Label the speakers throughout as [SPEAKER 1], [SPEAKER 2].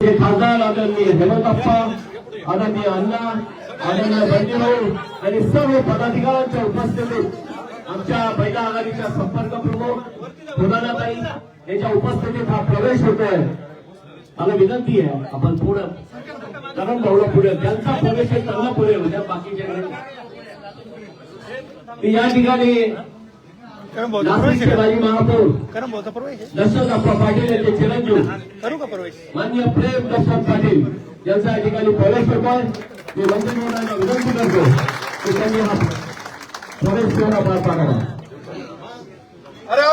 [SPEAKER 1] हे खासदार आदरणीय हेमंतप्पा आदरणीय अण्णा आदरणीय बंडीभाऊ आणि सर्व पदाधिकाऱ्यांच्या उपस्थितीत आमच्या महिला आघाडीच्या संपर्क प्रमुख प्रधानाताई यांच्या उपस्थितीत हा प्रवेश होतोय. मला विनंती आहे आपण पुढं करण भाऊला पुढे त्यांचा प्रवेश आहे त्यांना पुढे होऊ बाकीच्या मी या ठिकाणी माजी महापौर.
[SPEAKER 2] का? करम भाऊचा प्रवेश आहे?
[SPEAKER 1] दशरथ पाटील यांचे चिरंजीव.
[SPEAKER 2] करू का प्रवेश?
[SPEAKER 1] मान्य प्रेम दशरथ पाटील यांचा या ठिकाणी प्रवेश होतोय मी मंत्रिमंडळाला विनंती करतो की त्यांनी हा प्रवेश सोहळा पार पाडावा.
[SPEAKER 2] अरे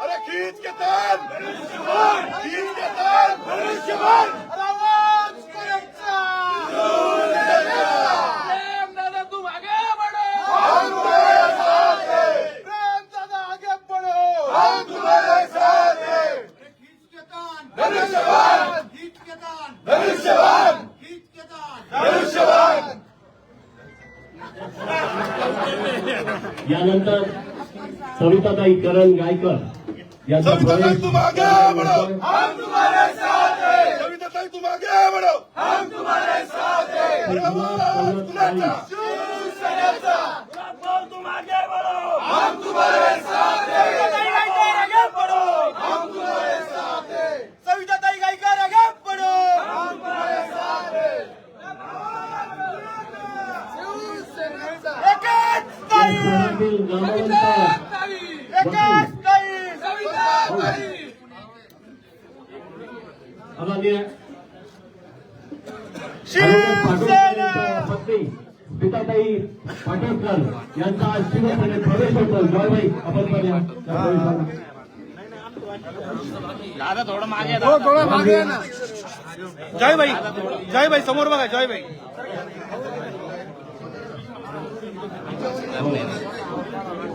[SPEAKER 2] अरे खींच के तान! खींच के तान! भविष्यवाण
[SPEAKER 3] प्रेम दादा तुम आगे बढ़ो
[SPEAKER 2] हम तुम्हारे साथ हैं प्रेम दादा आगे बढ़ो हम तुम्हारे साथ हैं भविष्यवाण भविष्यवाण भविष्यवाण
[SPEAKER 1] यानंतर सविताताई करण गायकर यांचा
[SPEAKER 2] सविता
[SPEAKER 1] प्रवेश
[SPEAKER 2] तुम आगे बढ़ो हम तुम्हारे साथ हैं सविता ताई तुम आगे बढ़ो हम तुम्हारे साथ हैं अरे आवाज बुलंद शिवसेनेचा तुम आगे बढ़ो हम तुम्हारे साथ हैं आगे बढ़ो हम तुम्हारे साथ हैं सविता ताई गायकर आगे बढ़ो हम तुम्हारे साथ हैं एकच ताई
[SPEAKER 1] शहरातील पत्नी यांचा आज शिवसेनेत प्रवेश होतो आपण
[SPEAKER 2] हो थोडं मागे ना जय भाई जय भाई समोर बघा जय भाई.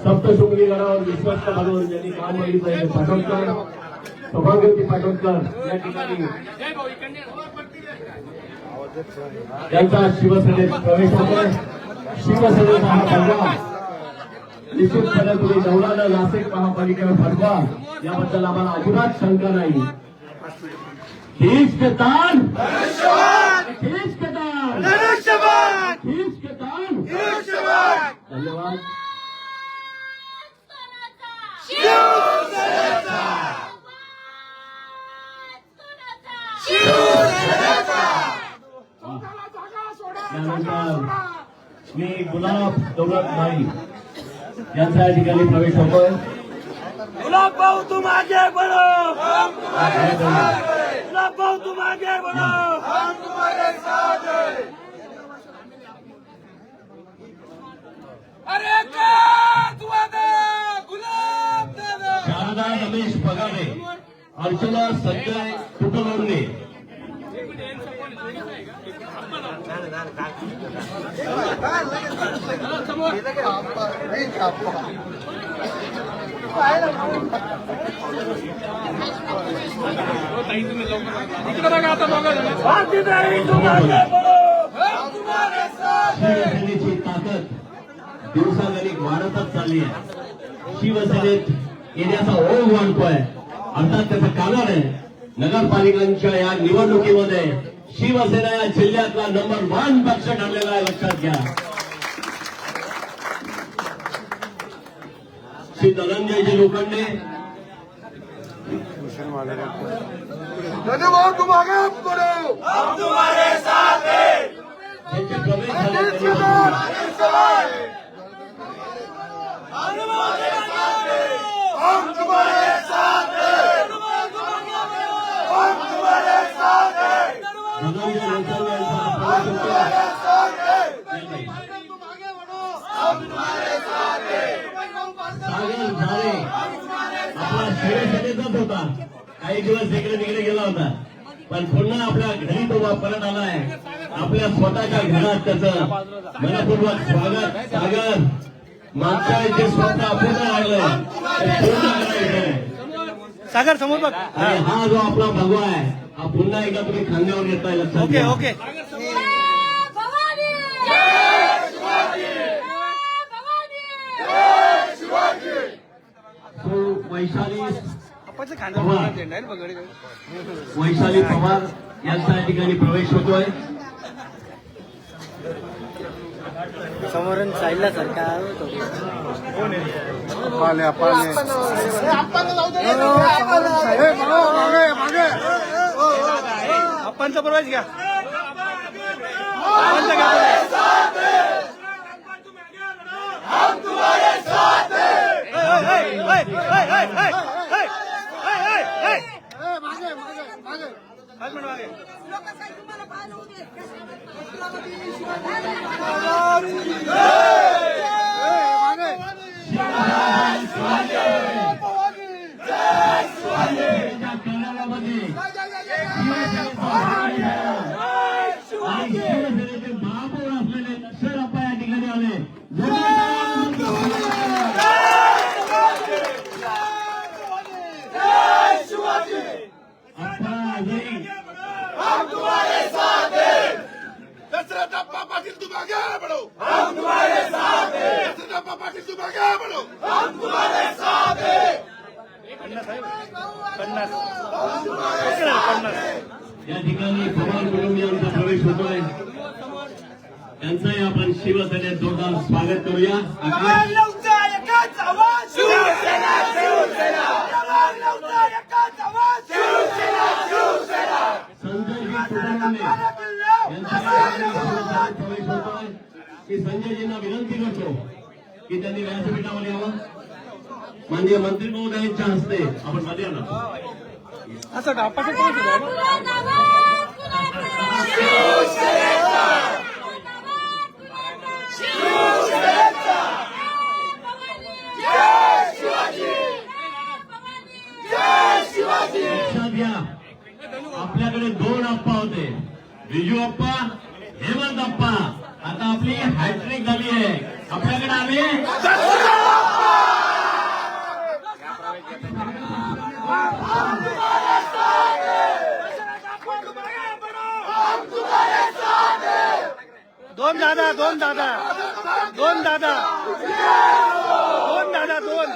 [SPEAKER 1] सप्तशृंगी गडावर विश्वस्त भागवत यांनी काम बघितलं आहे पाटोदकर सौभाग्यवती पाटोदकर या ठिकाणी. यांचा शिवसेनेत प्रवेश होतोय. शिवसेनेचा हा फडका. निश्चितपणे तुम्ही नवरानं नाशिक महापालिकेवर फडका. याबद्दल आम्हाला अजिबात शंका नाही. खीच के तान खीच के तान खीच के तान धन्यवाद. त्यानंतर मी गुलाब दौलत भाई. यांचा या ठिकाणी प्रवेश होतोय.
[SPEAKER 2] गुलाब भाऊ तुम आगे बढ़ो. हम गुलाब भाऊ तुम आगे बढ़ो हम तुम्हारे साथ हैं
[SPEAKER 3] अरे एकच वादा गुलाब दादा
[SPEAKER 1] शारदा रमेश पगारे. अर्चना संजय कुटुंबे
[SPEAKER 3] इकडे बघा आता दोघं जण.
[SPEAKER 2] भारती ताई तुम आगे बढ़ो हम तुम्हारे साथ हैं
[SPEAKER 1] शिवसेनेची ताकद दिवसागणिक वाढतच चालली आहे. शिवसेनेत येण्याचा ओघ वाढतोय. अर्थात त्याचं कारण आहे नगरपालिकांच्या या निवडणुकीमध्ये शिवसेना या जिल्ह्यातला नंबर वन पक्ष ठरलेला आहे लक्षात घ्या. श्री धनंजयजी लोखंडे
[SPEAKER 2] धनु भाऊ तुम आगे बढ़ो हम तुम्हारे साथ हैं।
[SPEAKER 1] यांचे प्रवेश झाले. होता काही दिवस इकडे तिकडे गेला होता. पण पुन्हा आपल्या घरी तो परत आलाय. आपल्या स्वतःच्या घरात त्याचं मनपूर्वक स्वागत सागर. मागच्या जे स्वप्न अपूर्ण पूर्ण
[SPEAKER 2] सागर समोर बघ.
[SPEAKER 1] हा. जो आपला भगवा आहे हा पुन्हा एकदा तुम्ही खांद्यावर घेताय लक्षात
[SPEAKER 2] ओके. ओके.
[SPEAKER 1] वैशाली पवार. वैशाली पवार यांचा या ठिकाणी प्रवेश होतोय.
[SPEAKER 4] समोरून साईडला सारखा.
[SPEAKER 3] आपणचा प्रवास घ्या. Hey, hey, hey, hey, hey! लोक
[SPEAKER 5] काही तुम्हाला
[SPEAKER 2] पाहून पाटिल तुम आगे बढ़ो हम तुम्हारे साथ हैं। सदापा पाटिल तुम आगे बढ़ो हम तुम्हारे साथ हैं।
[SPEAKER 1] या ठिकाणी पवार कुटुंब यांचा प्रवेश होतोय. त्यांचंही आपण शिवसेनेत जोरदार स्वागत करूया. संजय कुटुंबाने की संजयजींना विनंती करतो की त्यांनी व्यासपीठावर यावं. माननीय मंत्री महोदयांच्या हस्ते आपण मध्ये लक्षात घ्या. आपल्याकडे दोन अप्पा होते. बिजू अप्पा हेमंत अप्पा आता आपली हॅट्रिक झाली आहे. आपल्याकडे आले
[SPEAKER 3] दोन दादा दोन दादा. दोन दादा. दोन दादा दोन.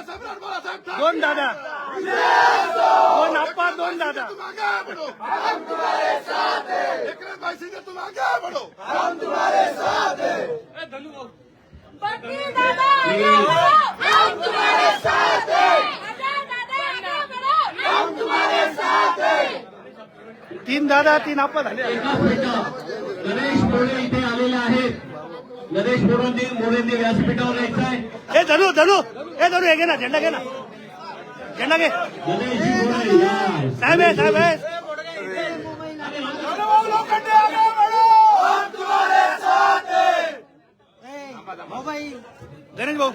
[SPEAKER 3] दोन दादा. दोन दादा
[SPEAKER 2] तुम आगे बढ़ो हम तुम्हारे साथ हैं एकनाथ भाई सिंह तुम आगे बढ़ो हम तुम्हारे साथ हैं
[SPEAKER 5] बंटी दादा हम तुम्हारे साथ हैं अजय दादा आगे बढ़ो हम तुम्हारे साथ हैं
[SPEAKER 3] तीन दादा तीन आप्पा झाले
[SPEAKER 1] गणेश मोरे इथे आलेले आहेत गणेश मोरेंनी मोरेंनी व्यासपीठावर यायचं आहे
[SPEAKER 3] हे धनू धनू हे धनू हे घे ना झेंडा घे ना झेंडा घे. साहेब आहे साहेब आहे. गणेश भाऊ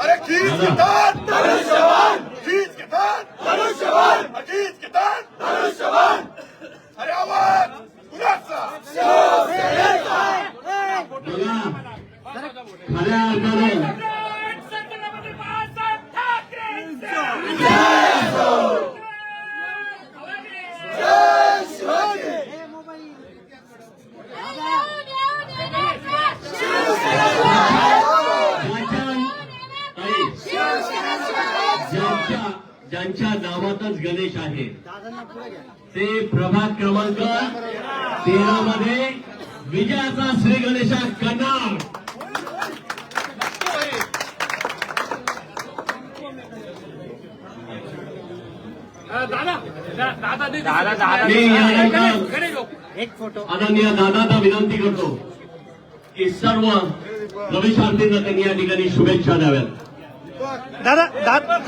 [SPEAKER 2] अरे
[SPEAKER 1] ते प्रभाग क्रमांक तेरा मध्ये विजयाचा श्री गणेशा करणार
[SPEAKER 3] दादा दादा दादा
[SPEAKER 1] मी यानंतर
[SPEAKER 3] गणेश भाऊ
[SPEAKER 4] एक फोटो.
[SPEAKER 1] आदरणीय दादांना विनंती करतो की सर्व प्रवेशार्थींना त्यांनी या ठिकाणी शुभेच्छा द्याव्यात.
[SPEAKER 3] दादा दादा.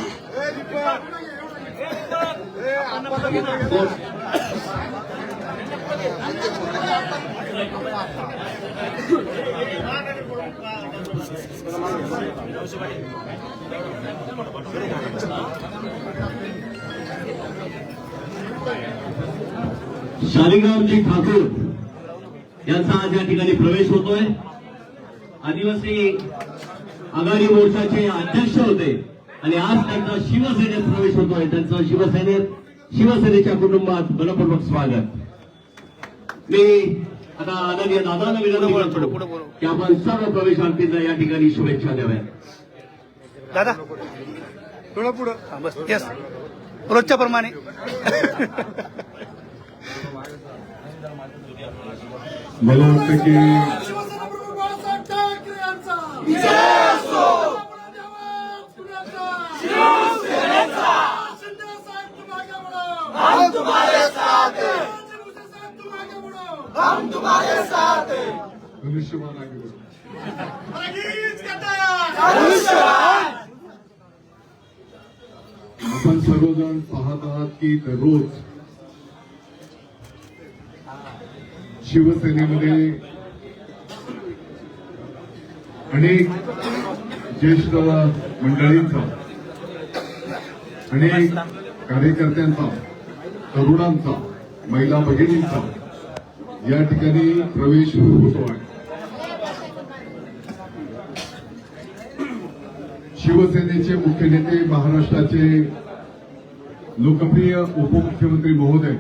[SPEAKER 1] शालिग्रामजी ठाकूर यांचा आज या ठिकाणी प्रवेश होतोय. आदिवासी आघाडी मोर्चाचे अध्यक्ष होते. आणि आज त्यांचा शिवसेनेत प्रवेश होतोय. त्यांचं शिवसेनेत शिवसेनेच्या कुटुंबात मनपूर्वक स्वागत. मी आता आदरणीय दादांना विनंती करतो की आपण सर्व प्रवेशार्थींना या ठिकाणी शुभेच्छा द्याव्यात.
[SPEAKER 3] दादा थोडं पुढं. हा, बस. येस रोजच्या प्रमाणे.
[SPEAKER 2] मला वाटतं की
[SPEAKER 4] शिवसेना प्रमुख बाळासाहेब ठाकरे यांचा विजय असो पुण्याचा शिंदे साहेब तुम आगे बढ़ो हम तुम्हारे साथ हैं हम तुम्हारे साथ हैं
[SPEAKER 2] धनुष्यबाण आगे. आपण सर्वजण पाहत आहात की दररोज शिवसेनेमध्ये अनेक ज्येष्ठ मंडळींचा अनेक कार्यकर्त्यांचा तरुणांचा महिला भगिनींचा या ठिकाणी प्रवेश होतो आहे शिवसेनेचे मुख्य नेते महाराष्ट्राचे लोकप्रिय उपमुख्यमंत्री महोदय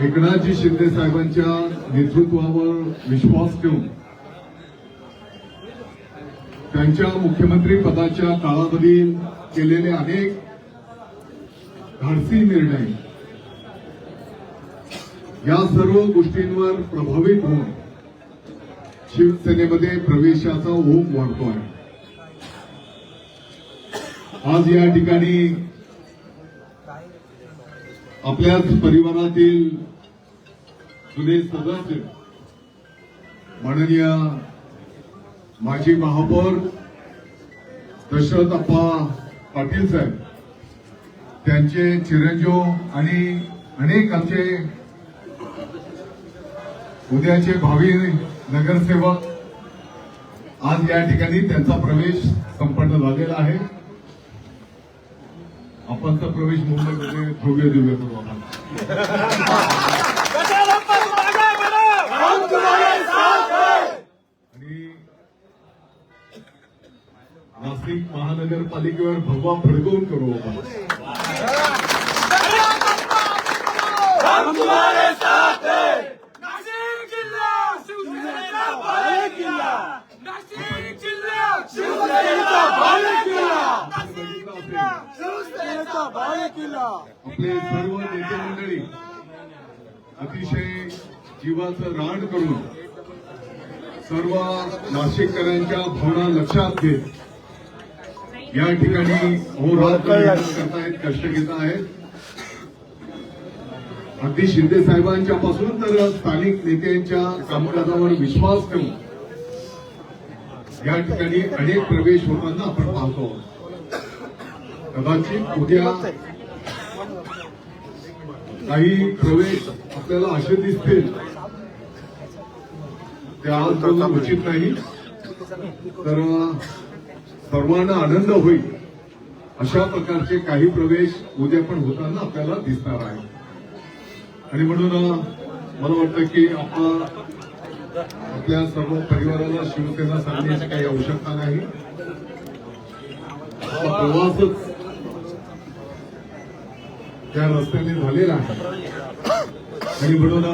[SPEAKER 2] एकनाथजी शिंदे साहेबांच्या नेतृत्वावर विश्वास ठेवून त्यांच्या मुख्यमंत्री पदाच्या काळामधील केलेले अनेक धाडसी निर्णय. या सर्व गोष्टींवर प्रभावित होऊन शिवसेनेमध्ये प्रवेशाचा ओम वाढतो आहे आज या ठिकाणी आपल्याच परिवारातील जुने सदस्य माननीय माजी महापौर दशरथ अप्पा पाटील साहेब त्यांचे चिरंजीव आणि अनेक आमचे उद्याचे भावी नगरसेवक आज या ठिकाणी त्यांचा प्रवेश संपन्न झालेला आहे. आपणचा प्रवेश मुंबईमध्ये भव्य दिव्य करू आपण. आणि नाशिक महानगरपालिकेवर भगवा फडकवून करू आपण
[SPEAKER 4] नाशिक जिल्हा शिवसेनेचा बालेकिल्ला नाशिक जिल्हा शिवसेनेचा बालेकिल्ला नाशिक जिल्हा शिवसेनेचा बालेकिल्ला
[SPEAKER 2] आपले सर्व नेते मंडळी अतिशय जीवाचं रान करून सर्व नाशिककरांच्या भावना लक्षात घेत या ठिकाणी करतायत कष्ट घेत आहेत. अगदी शिंदे साहेबांच्या पासून तर स्थानिक नेत्यांच्या कामकाजावर विश्वास ठेवून या ठिकाणी अनेक प्रवेश होताना आपण पाहतो. कदाचित उद्या काही प्रवेश आपल्याला असे दिसतील. ते आज बोलणं उचित नाही. तर सर्वांना आनंद होईल. अशा प्रकारचे काही प्रवेश उद्या पण होताना आपल्याला दिसणार आहे आणि म्हणून मला वाटतं की आपण आपल्या सर्व परिवाराला शिवसेना सांगण्याची काही आवश्यकता नाही. प्रवासच त्या रस्त्याने झालेला आहे. आणि म्हणून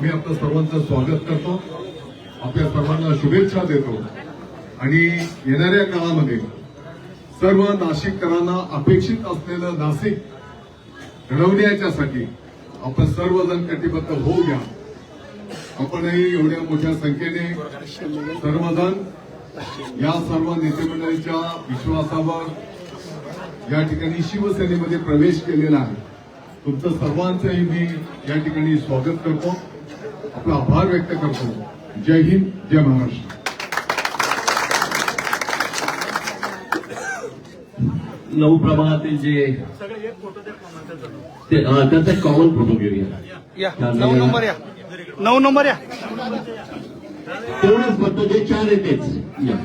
[SPEAKER 2] मी आपल्या सर्वांचं स्वागत करतो. आपल्या सर्वांना शुभेच्छा देतो. आणि येणाऱ्या काळामध्ये सर्व नाशिककरांना अपेक्षित असलेलं नाशिक घडवण्याच्यासाठी आपण सर्वजण कटिबद्ध होऊ घ्या आपणही एवढ्या मोठ्या संख्येने सर्वजण या सर्व नेतेमंडळीच्या विश्वासावर या ठिकाणी शिवसेनेमध्ये प्रवेश केलेला आहे. तुमचं सर्वांचंही मी या ठिकाणी स्वागत करतो. आपला आभार व्यक्त करतो. जय हिंद जय महाराष्ट्र.
[SPEAKER 1] नऊ प्रभागातील जे त्याचा कॉमन फोटो घेऊया.
[SPEAKER 3] या नऊ नंबर या. नऊ नंबर या.
[SPEAKER 1] तेवढेच फक्त जे चार आहे तेच. या.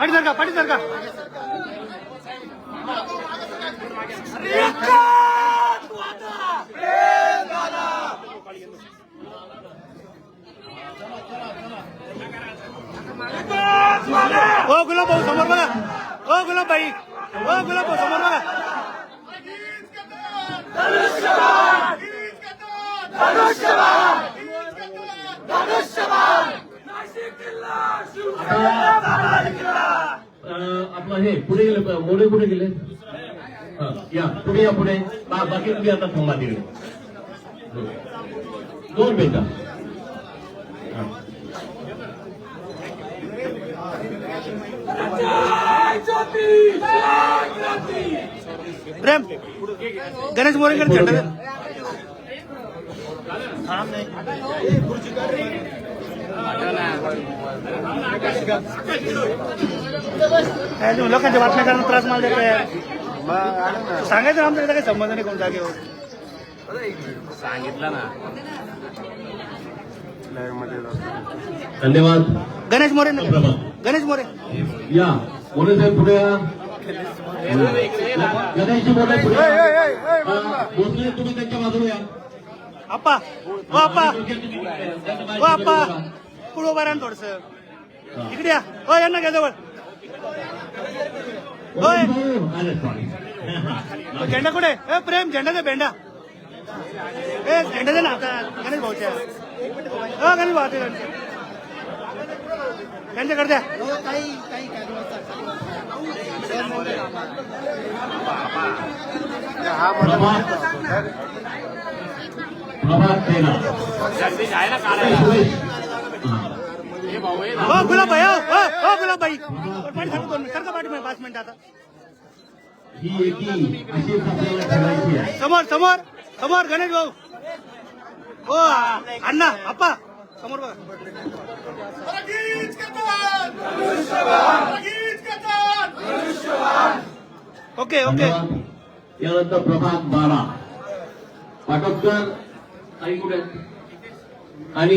[SPEAKER 3] पाठी सरका पाठी सरका
[SPEAKER 1] आपलं हे पुढे गेले मोरे कुठे गेले? या पुढे या पुढे. बाकी तुम्ही आता थांबा तिकडे. दोन हा.
[SPEAKER 3] प्रेम गणेश मोरेंकडे झेंडा तुम्ही लोकांच्या बातम्या करणं त्रास मला देतोय सांगायचं ना आमच्या काही संबंध नाही कोण जागेवर.
[SPEAKER 1] धन्यवाद.
[SPEAKER 3] गणेश मोरे. गणेश मोरे.
[SPEAKER 1] या मोरे साहेब पुढे या? गणेशजी मोरे पुढे तुम्ही त्यांच्या बाजूला या.
[SPEAKER 3] आप्पा ओ आप्पा ओ आप्पा पुढं उभा राहा थोडस. इकडे या. हो यांना घ्या जवळ. होय. झेंडा कुठे ए प्रेम झेंडा दे भेंडा. ए झेंडा दे ना आता गणेश भाऊच्या. हो गणेश भाऊ ते त्यांच्याकडे द्या.
[SPEAKER 1] हा
[SPEAKER 3] प्रभात दोन. मिनिट पाच आता.
[SPEAKER 1] ही एकी अशीच आपल्याला ठेवायची आहे.
[SPEAKER 3] समोर समोर समोर गणेश भाऊ. हो अण्णा आप्पा समोर बघा. Okay okay.
[SPEAKER 1] यानंतर प्रभात बारा पाटोदकर आई कुठे आणि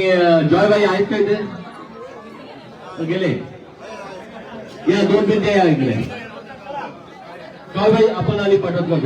[SPEAKER 1] जॉयबाई आहेत का इथे? गेले. या दोन मिनिटे या ऐकले जॉयबाई आपण आली पटत बाई